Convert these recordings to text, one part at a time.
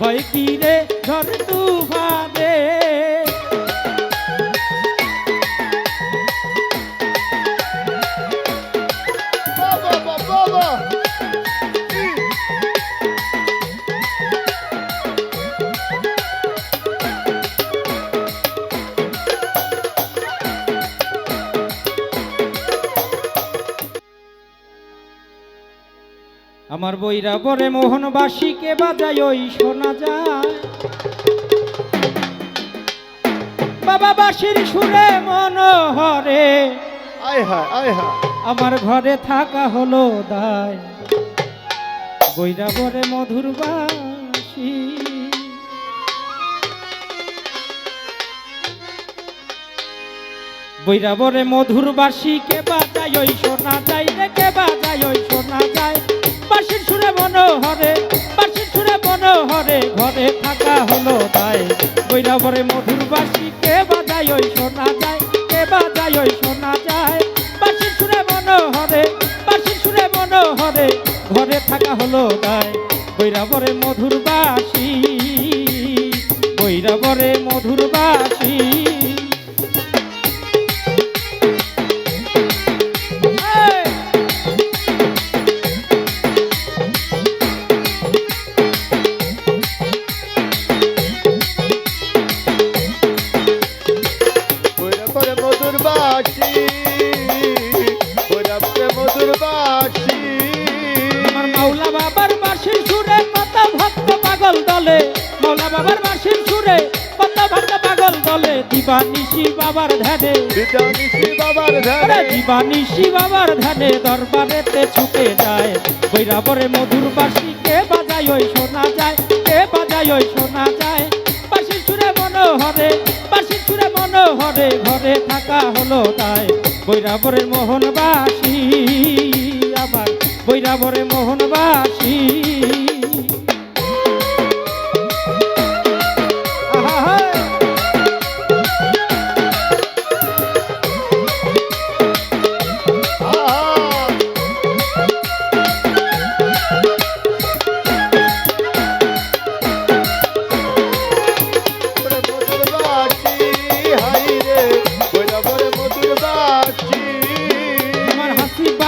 ভয় কি রে ধর তুফানে আমার বইরা বরে মোহনবাসীকে বাজায় ওই শোনা যায়। বাবা বাসির সুরে মনোহরে। আয় হায় আয় হায়। আমার ঘরে থাকা হলো দায়। বইরা বরে মধুর বাসি বইরা বরে মধুর বাসি কে বাজায় ওই শোনা যায় রে কে বাজায় ওই শোনা যায়। বাসির সুরে মনোহরে বাসির সুরে মনোহরে, ঘরে থাকা হলো দায় বইরা বরে মধুর বাসি কে বাজায় ওই শোনা যায়, কে বাজায় ওই শোনা যায়। বাসির সুরে মনোহরে বাসির সুরে মনোহরে, ঘরে থাকা হলো দায় বইরা বরে মধুর বাসি বইরা বরে মধুর বাসি বাবার ধ্যানে বিদ্যানিশি বাবার আরে ধারে দিবানিশি বাবার ধ্যানে দরবারেতে ছুটে যায়। বৈরাবরে মধুর বাঁশি কে বাজায় ওই শোনা যায়। কে বাজায় ওই শোনা যায়। বাঁশির সুরে মনোহরে বাঁশির সুরে মনোহরে ঘরে থাকা হলো তাই। বৈরাবরের মোহনবাসী আবার বৈরাবরে মোহনবাসী।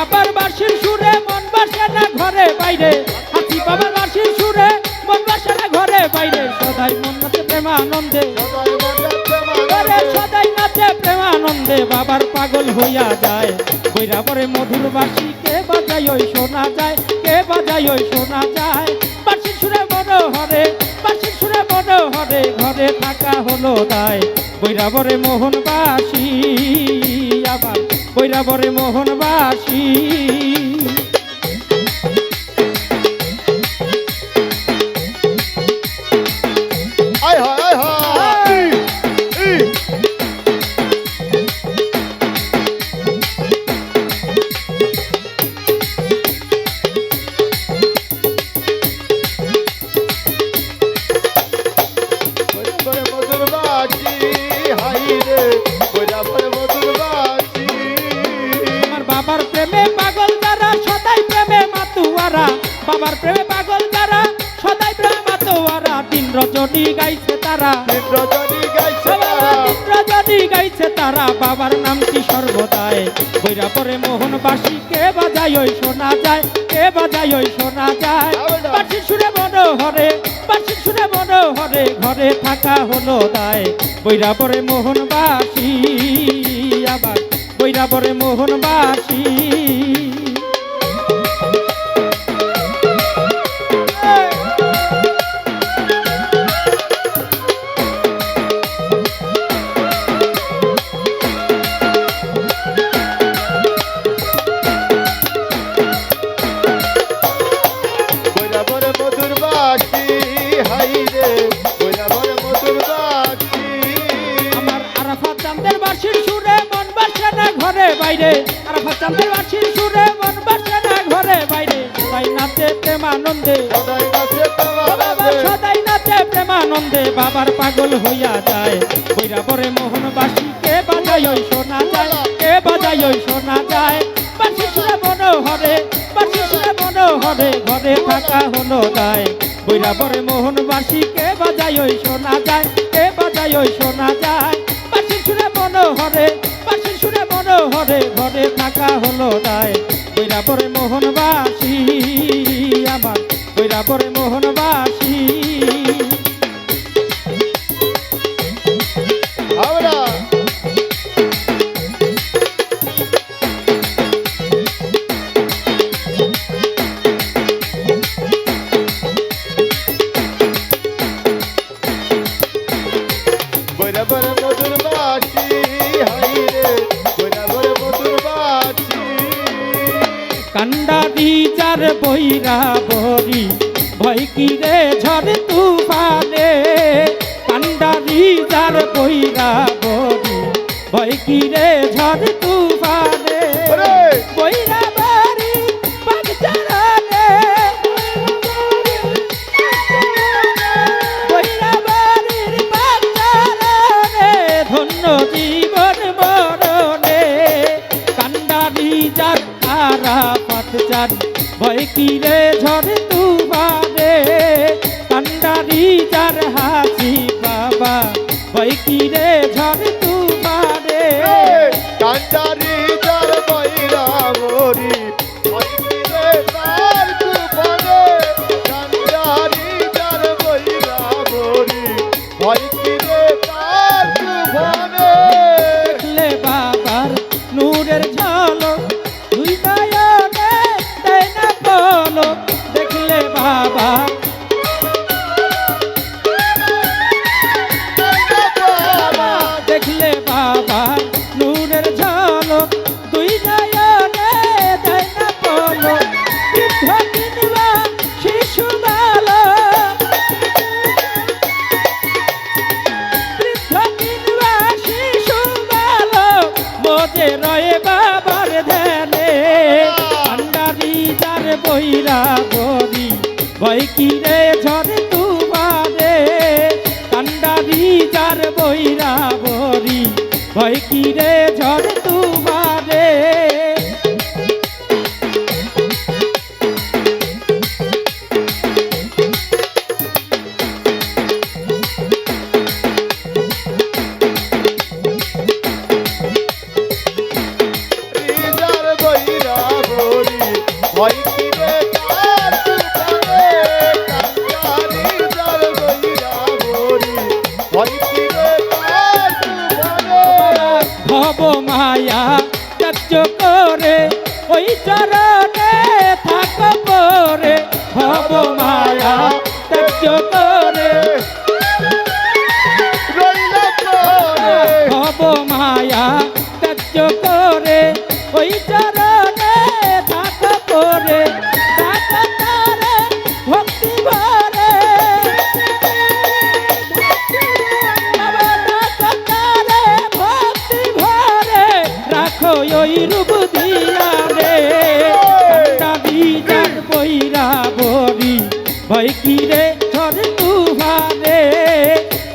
বাবার বাঁশির সুরে মন বাসে না ঘরে বাইরে। হাসি বাবার বাঁশির সুরে মন বাসে না ঘরে বাইরে। সদাই মন নাচে প্রেমানন্দে। সদাই মনে নাচে প্রেমানন্দে। বাবার পাগল হইয়া যায়। বৈরা পরে মধুর বাঁশি। কে বাজায় ওই শোনা যায়? কে বাজায় ওই শোনা যায়? বাঁশির সুরে মনোহরে, বাঁশির সুরে মনোহরে ঘরে থাকা হলো তাই। বৈরাবরে মোহন বাসি আবার বৈরাবরে মোহন রজনী গাইছে তারা। বাবার নাম কি সর্বদায় বৈরা পরে মোহন বাসি কে বাজায় ওই শোনা যায়? কে বাজায় ওই শোনা যায়? বাসি সুরে মনোহরে বাসি সুরে মনোহরে ঘরে থাকা হলো দায়। বৈরা পরে মোহন বাসি আবার বৈরা পরে মোহন ঘরে বাইরে। আর ভাষান্তের বাসির সুরে, মন বাসে না ঘরে বাইরে। সদাই সদাই বাবার পাগল হইয়া যায়। বৈরা মোহন মোহনবাসী কে বাজাই ওই শোনা যায়, কে বাজাই ওই শোনা যায়। বাসি সুরে মনোহরে, বাসি সুরে মনোহরে, ঘরে থাকা হলো যায়। বৈরা মোহন মোহনবাসী কে বাজাই ওই শোনা যায়, কে বাজাই ওই শোনা যায়। বাসি সুরে মনোহরে আমাদের থাকা হলো দায় বৈরা পরে মোহনবাসী আমার। বৈরা পরে মোহনবাসী দিলে ঝড় তুফানে কান্ডারি যার বইরা বড়ি বই কিরে ঝড় তুফানে বইরা যার তারা পথ চার বই কিরে ঝড় তুবা যার হাসি বাবা বৈকি রে ঝড় তুমারে কান্দারে চার বইরা বরি ভয় কি রে ঝড় তুমারে? ভয় কি রে পাইয়া হয় কি রে ঝড় তুফানে?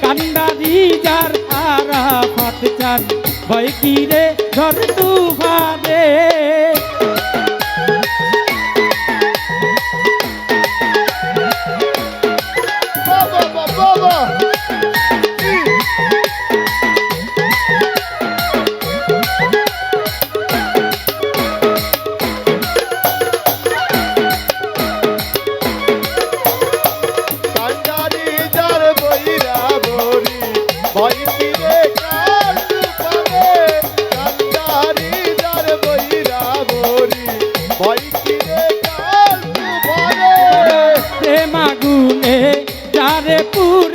কান্দারি যার আরা ফাট চান। হয় কি রে ঝড় তুফানে? fazer por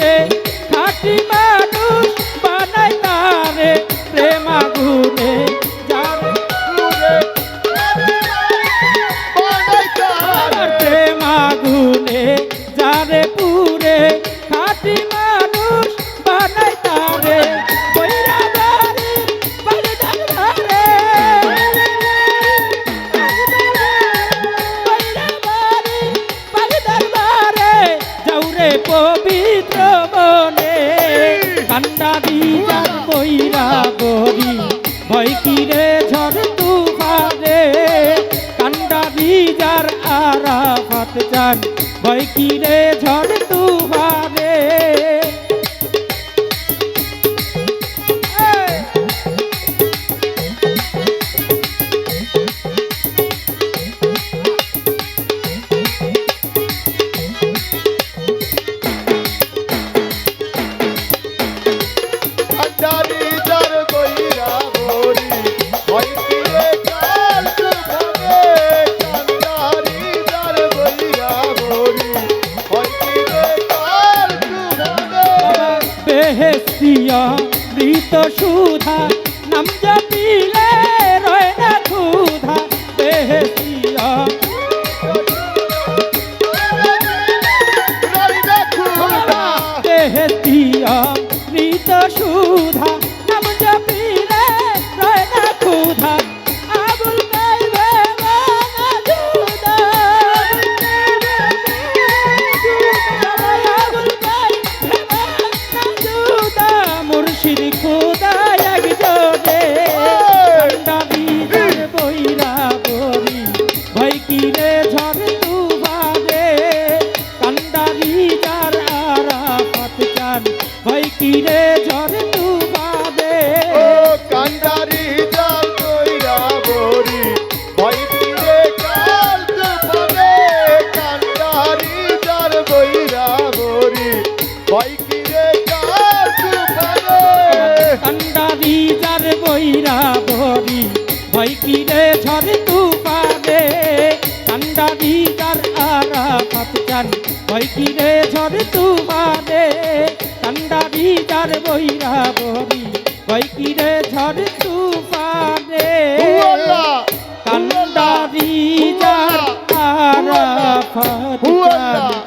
সুধা। কিরে ঝড় তুমানে ঠান্ডা বিদার বইরা বরি কই কিরে ঝড় তুমানে ঠান্ডা বিদার আর ফাটা